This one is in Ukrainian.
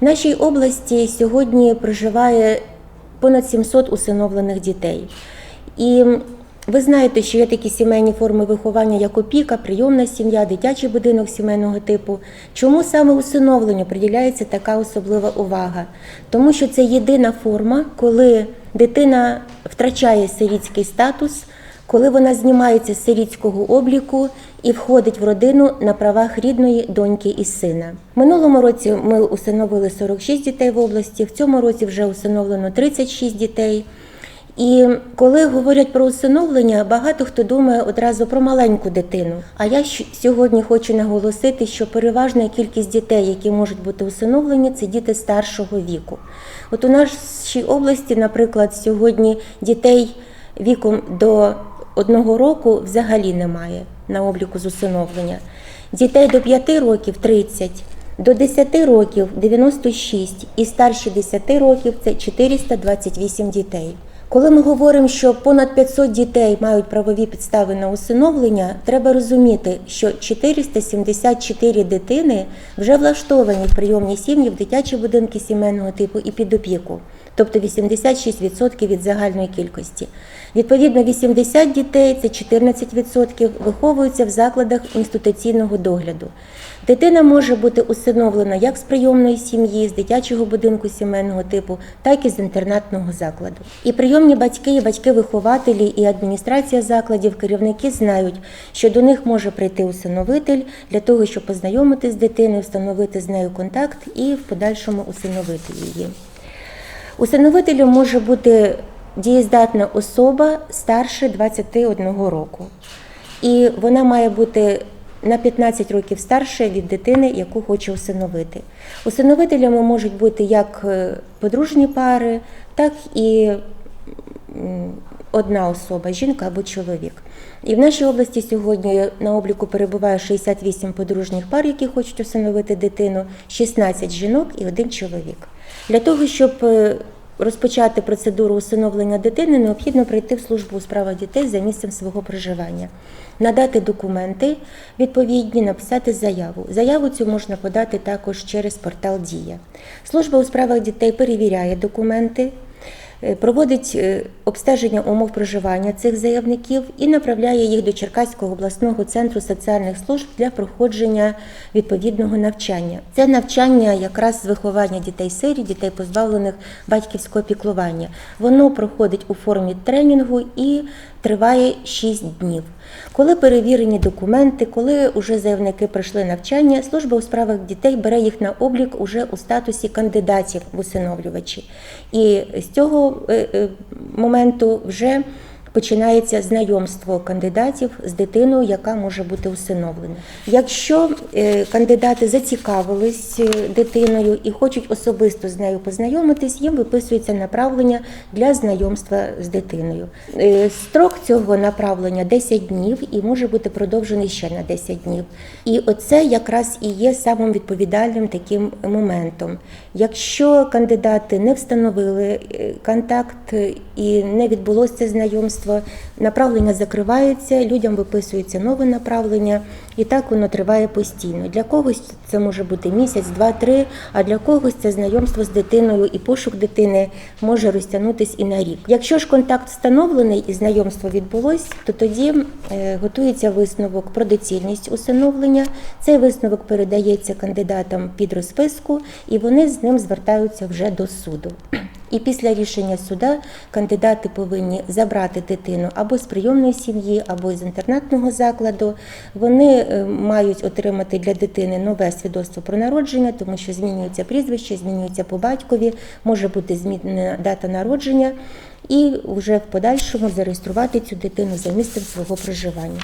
В нашій області сьогодні проживає понад 700 усиновлених дітей. І ви знаєте, що є такі сімейні форми виховання, як опіка, прийомна сім'я, дитячий будинок сімейного типу. Чому саме усиновленню приділяється така особлива увага? Тому що це єдина форма, коли дитина втрачає сирітський статус, коли вона знімається з сирітського обліку і входить в родину на правах рідної доньки і сина. Минулому році ми усиновили 46 дітей в області, в цьому році вже усиновлено 36 дітей. І коли говорять про усиновлення, багато хто думає одразу про маленьку дитину. А я сьогодні хочу наголосити, що переважна кількість дітей, які можуть бути усиновлені, це діти старшого віку. От у нашій області, наприклад, сьогодні дітей віком до одного року взагалі немає на обліку з усиновлення. Дітей до 5 років 30, до 10 років 96 і старші 10 років це 428 дітей. Коли ми говоримо, що понад 500 дітей мають правові підстави на усиновлення, треба розуміти, що 474 дитини вже влаштовані в прийомні сім'ї, в дитячі будинки сімейного типу і під опіку, тобто 86% від загальної кількості. Відповідно, 80 дітей, це 14%, виховуються в закладах інституційного догляду. Дитина може бути усиновлена як з прийомної сім'ї, з дитячого будинку сімейного типу, так і з інтернатного закладу. І прийомні батьки, і батьки-вихователі, і адміністрація закладів, керівники знають, що до них може прийти усиновитель для того, щоб познайомити з дитиною, встановити з нею контакт і в подальшому усиновити її. Усиновителем може бути дієздатна особа старше 21 року. І вона має бути на 15 років старше від дитини, яку хоче усиновити. Усиновителями можуть бути як е, подружні пари, так і одна особа, жінка або чоловік. І в нашій області сьогодні на обліку перебуває 68 подружніх пар, які хочуть усиновити дитину, 16 жінок і один чоловік. Для того, щоб е, розпочати процедуру усиновлення дитини, необхідно прийти в службу у справах дітей за місцем свого проживання, надати документи відповідні, написати заяву. Заяву цю можна подати також через портал Дія. Служба у справах дітей перевіряє документи. Е, Проводить е, обстеження умов проживання цих заявників і направляє їх до Черкаського обласного центру соціальних служб для проходження відповідного навчання. Це навчання якраз з виховання дітей сирі, дітей позбавлених батьківського піклування. Воно проходить у формі тренінгу і триває 6 днів. Коли перевірені документи, коли уже заявники пройшли навчання, служба у справах дітей бере їх на облік уже у статусі кандидатів в усиновлювачі. І з цього е, е, моменту вже починається знайомство кандидатів з дитиною, яка може бути усиновлена. Якщо е, кандидати зацікавились е, дитиною і хочуть особисто з нею познайомитись, їм виписується направлення для знайомства з дитиною. Е, Строк цього направлення 10 днів і може бути продовжений ще на 10 днів. І оце якраз і є самим відповідальним таким моментом. Якщо кандидати не встановили контакт і не відбулося знайомство, направлення закривається, людям виписується нове направлення, і так воно триває постійно. Для когось це може бути місяць, два-три, а для когось це знайомство з дитиною і пошук дитини може розтягнутись і на рік. Якщо ж контакт встановлений і знайомство відбулось, то тоді е, готується висновок про доцільність усиновлення. Цей висновок передається кандидатам під розписку, і вони з ним звертаються вже до суду. І після рішення суда кандидати повинні забрати дитину або з прийомної сім'ї, або з інтернатного закладу. Вони мають отримати для дитини нове свідоцтво про народження, тому що змінюється прізвище, змінюється по батькові, може бути змінена дата народження, і вже в подальшому зареєструвати цю дитину за місцем свого проживання.